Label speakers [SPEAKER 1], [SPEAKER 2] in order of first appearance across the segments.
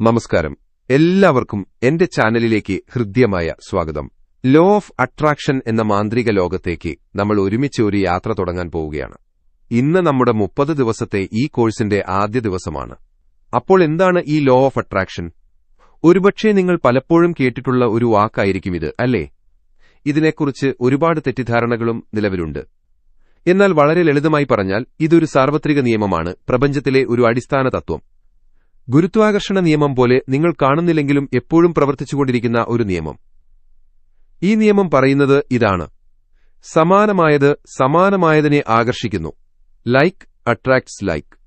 [SPEAKER 1] നമസ്കാരം. എല്ലാവർക്കും എന്റെ ചാനലിലേക്ക് ഹൃദ്യമായ സ്വാഗതം. ലോ ഓഫ് അട്രാക്ഷൻ എന്ന മാന്ത്രിക ലോകത്തേക്ക് നമ്മൾ ഒരുമിച്ച് ഒരു യാത്ര തുടങ്ങാൻ പോവുകയാണ്. ഇന്ന് നമ്മുടെ മുപ്പത് ദിവസത്തെ ഈ കോഴ്സിന്റെ ആദ്യ ദിവസമാണ്. അപ്പോൾ എന്താണ് ഈ ലോ ഓഫ് അട്രാക്ഷൻ? ഒരുപക്ഷെ നിങ്ങൾ പലപ്പോഴും കേട്ടിട്ടുള്ള ഒരു വാക്കായിരിക്കും ഇത് അല്ലേ? ഇതിനെക്കുറിച്ച് ഒരുപാട് തെറ്റിദ്ധാരണകളും നിലവിലുണ്ട്. എന്നാൽ വളരെ ലളിതമായി പറഞ്ഞാൽ ഇതൊരു സാർവത്രിക നിയമമാണ് പ്രപഞ്ചത്തിലെ ഒരു അടിസ്ഥാന തത്വം. ഗുരുത്വാകർഷണ നിയമം പോലെ നിങ്ങൾ കാണുന്നില്ലെങ്കിലും എപ്പോഴും പ്രവർത്തിച്ചുകൊണ്ടിരിക്കുന്ന ഒരു നിയമം. ഈ നിയമം പറയുന്നത് ഇതാണ്. സമാനമായത് സമാനമായതിനെ ആകർഷിക്കുന്നു. ലൈക്ക് അട്രാക്ട്സ് ലൈക്ക്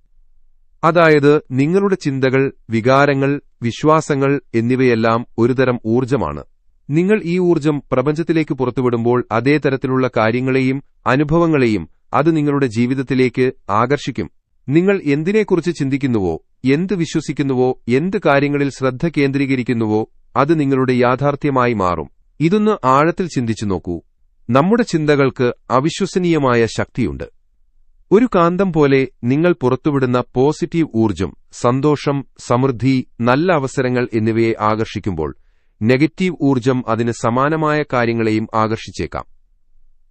[SPEAKER 1] അതായത് നിങ്ങളുടെ ചിന്തകൾ വികാരങ്ങൾ വിശ്വാസങ്ങൾ എന്നിവയെല്ലാം ഒരുതരം ഊർജമാണ്. നിങ്ങൾ ഈ ഊർജം പ്രപഞ്ചത്തിലേക്ക് പുറത്തുവിടുമ്പോൾ അതേ തരത്തിലുള്ള കാര്യങ്ങളെയും അനുഭവങ്ങളെയും അത് നിങ്ങളുടെ ജീവിതത്തിലേക്ക് ആകർഷിക്കും. നിങ്ങൾ എന്തിനെക്കുറിച്ച് ചിന്തിക്കുന്നുവോ എന്ത് വിശ്വസിക്കുന്നുവോ എന്ത് കാര്യങ്ങളിൽ ശ്രദ്ധ കേന്ദ്രീകരിക്കുന്നുവോ അത് നിങ്ങളുടെ യാഥാർത്ഥ്യമായി മാറും. ഇതൊന്ന് ആഴത്തിൽ ചിന്തിച്ചു നോക്കൂ. നമ്മുടെ ചിന്തകൾക്ക് അവിശ്വസനീയമായ ശക്തിയുണ്ട്. ഒരു കാന്തം പോലെ നിങ്ങൾ പുറത്തുവിടുന്ന പോസിറ്റീവ് ഊർജം സന്തോഷം സമൃദ്ധി നല്ല അവസരങ്ങൾ എന്നിവയെ ആകർഷിക്കുമ്പോൾ നെഗറ്റീവ് ഊർജം അതിന് സമാനമായ കാര്യങ്ങളെയും ആകർഷിച്ചേക്കാം.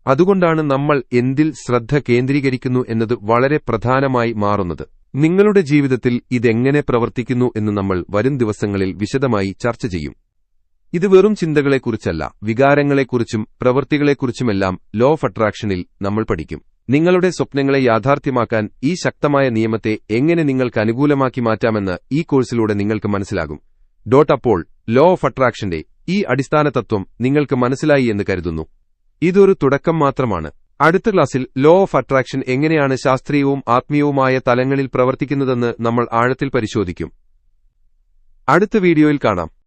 [SPEAKER 1] അതുകൊണ്ടാണ് നമ്മൾ എന്തിൽ ശ്രദ്ധ കേന്ദ്രീകരിക്കുന്നു എന്നത് വളരെ പ്രധാനമായി മാറുന്നത്. നിങ്ങളുടെ ജീവിതത്തിൽ ഇതെങ്ങനെ പ്രവർത്തിക്കുന്നു എന്ന് നമ്മൾ വരും ദിവസങ്ങളിൽ വിശദമായി ചർച്ച ചെയ്യും. ഇത് വെറും ചിന്തകളെക്കുറിച്ചല്ല വികാരങ്ങളെക്കുറിച്ചും പ്രവൃത്തികളെക്കുറിച്ചുമെല്ലാം ലോ ഓഫ് അട്രാക്ഷനിൽ നമ്മൾ പഠിക്കും. നിങ്ങളുടെ സ്വപ്നങ്ങളെ യാഥാർത്ഥ്യമാക്കാൻ ഈ ശക്തമായ നിയമത്തെ എങ്ങനെ നിങ്ങൾക്ക് അനുകൂലമാക്കി മാറ്റാമെന്ന് ഈ കോഴ്സിലൂടെ നിങ്ങൾക്ക് മനസ്സിലാകും. ഡോട്ട് അപ്പോൾ ലോ ഓഫ് അട്രാക്ഷന്റെ ഈ അടിസ്ഥാന തത്വം നിങ്ങൾക്ക് മനസ്സിലായി എന്ന് കരുതുന്നു. ഇതൊരു തുടക്കം മാത്രമാണ്. അടുത്ത ക്ലാസ്സിൽ ലോ ഓഫ് അട്രാക്ഷൻ എങ്ങനെയാണ് ശാസ്ത്രീയവും ആത്മീയവുമായ തലങ്ങളിൽ പ്രവർത്തിക്കുന്നതെന്ന് നമ്മൾ ആഴത്തിൽ പരിശോധിക്കും. അടുത്ത വീഡിയോയിൽ കാണാം.